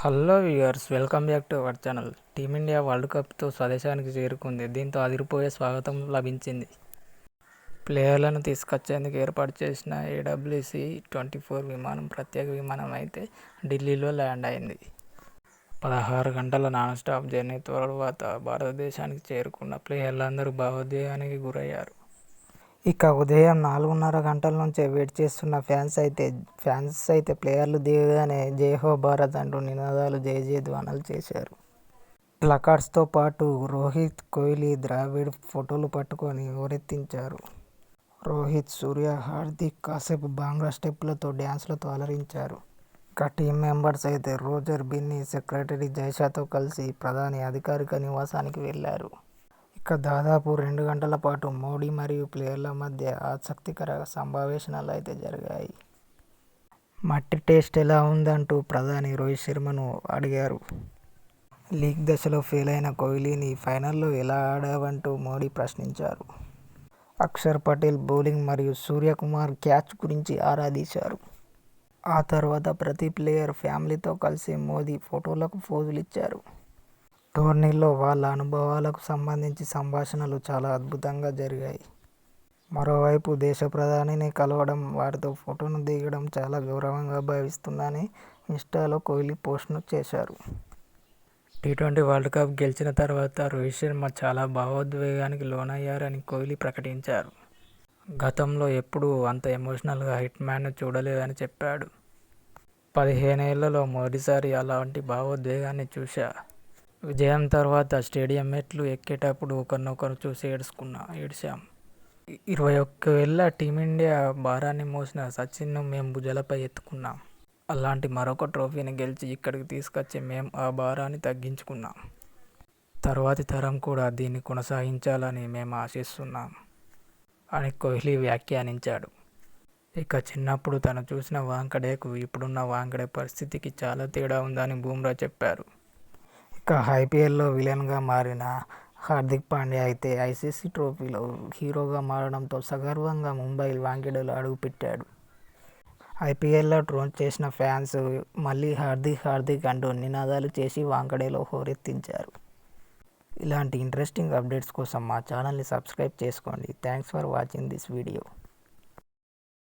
Hello viewers welcome back to our channel. Team India world కప్తో స్వదేశానికి చేరుకుంది. దీంతో అదిరిపోయే స్వాగతం లభించింది. ప్లేయర్లను తీసుకొచ్చేందుకు ఏర్పాటు చేసిన ఏడబ్ల్యూసి ట్వంటీ ఫోర్ విమానం ప్రత్యేక విమానం అయితే ఢిల్లీలో ల్యాండ్ అయింది. పదహారు గంటల నాన్ స్టాప్ జర్నీ తర్వాత భారతదేశానికి చేరుకున్న ప్లేయర్లందరూ భావోద్వేగానికి గురయ్యారు. ఇక ఉదయం నాలుగున్నర గంటల నుంచే వెయిట్ చేస్తున్న ఫ్యాన్స్ అయితే ఫ్యాన్స్ అయితే ప్లేయర్లు దిగగానే జై హో భారత్ అంటూ నినాదాలు జై జై ధ్వానాలు చేశారు. ప్లకార్డ్స్తో పాటు రోహిత్ కోహ్లీ ద్రావిడ్ ఫోటోలు పట్టుకొని హోరెత్తించారు రోహిత్ సూర్య హార్దిక్ కాసేపు బాంగ్లా స్టెప్లతో డ్యాన్స్లతో అలరించారు. ఇక టీం మెంబర్స్ అయితే రోజర్ బిన్నీ సెక్రటరీ జైషాతో కలిసి ప్రధాని అధికారిక నివాసానికి వెళ్ళారు. ఇక దాదాపు రెండు గంటల పాటు మోడీ మరియు ప్లేయర్ల మధ్య ఆసక్తికర సంభాషణలు అయితే జరిగాయి. మట్టి టేస్ట్ ఎలా ఉందంటూ ప్రధాని రోహిత్ శర్మను అడిగారు. లీగ్ దశలో ఫెయిల్ అయిన కోహ్లీని ఫైనల్లో ఎలా ఆడావంటూ మోడీ ప్రశ్నించారు. అక్షర్ పటేల్ బౌలింగ్ మరియు సూర్యకుమార్ క్యాచ్ గురించి ఆరాధించారు ఆ తర్వాత ప్రతి ప్లేయర్ ఫ్యామిలీతో కలిసి మోదీ ఫోటోలకు ఫోజులు ఇచ్చారు. టోర్నీలో వాళ్ళ అనుభవాలకు సంబంధించి సంభాషణలు చాలా అద్భుతంగా జరిగాయి. మరోవైపు దేశ ప్రధానిని కలవడం వారితో ఫోటోను దిగడం చాలా గౌరవంగా భావిస్తుందని ఇన్స్టాలో కోహ్లీ పోస్ట్ను చేశారు. టీ ట్వంటీ వరల్డ్ కప్ గెలిచిన తర్వాత రోహిత్ శర్మ చాలా భావోద్వేగానికి లోనయ్యారని కోహ్లీ ప్రకటించారు. గతంలో ఎప్పుడూ అంత ఎమోషనల్గా హిట్ మ్యాన్ను చూడలేదని చెప్పాడు. పదిహేనేళ్ళలో మొదటిసారి అలాంటి భావోద్వేగాన్ని చూశా. విజయం తర్వాత స్టేడియం మెట్లు ఎక్కేటప్పుడు ఒకరినొకరు చూసి ఏడుచుకున్నా ఏడ్చాం. ఇరవై ఒక్క ఏళ్ళ టీమిండియా భారాన్ని మోసిన సచిన్ను మేము భుజలపై ఎత్తుకున్నాం. అలాంటి మరొక ట్రోఫీని గెలిచి ఇక్కడికి తీసుకొచ్చి మేము ఆ భారాన్ని తగ్గించుకున్నాం. తర్వాతి తరం కూడా దీన్ని కొనసాగించాలని మేము ఆశిస్తున్నాం అని కోహ్లీ వ్యాఖ్యానించాడు. ఇక చిన్నప్పుడు తను చూసిన వాంకడేకు ఇప్పుడున్న వాంకడే పరిస్థితికి చాలా తేడా ఉందని బూమ్రా చెప్పారు. ఇక ఐపీఎల్లో విలన్గా మారిన హార్దిక్ పాండ్యా అయితే ఐసీసీ ట్రోఫీలో హీరోగా మారడంతో సగర్వంగా ముంబై వాంకెడలో అడుగుపెట్టాడు. ఐపీఎల్లో ట్రోల్ చేసిన ఫ్యాన్స్ మళ్ళీ హార్దిక్ హార్దిక్ అంటూ నినాదాలు చేసి వాంకడేలో హోరెత్తించారు. ఇలాంటి ఇంట్రెస్టింగ్ అప్డేట్స్ కోసం మా ఛానల్ని సబ్స్క్రైబ్ చేసుకోండి. Thanks for watching this video.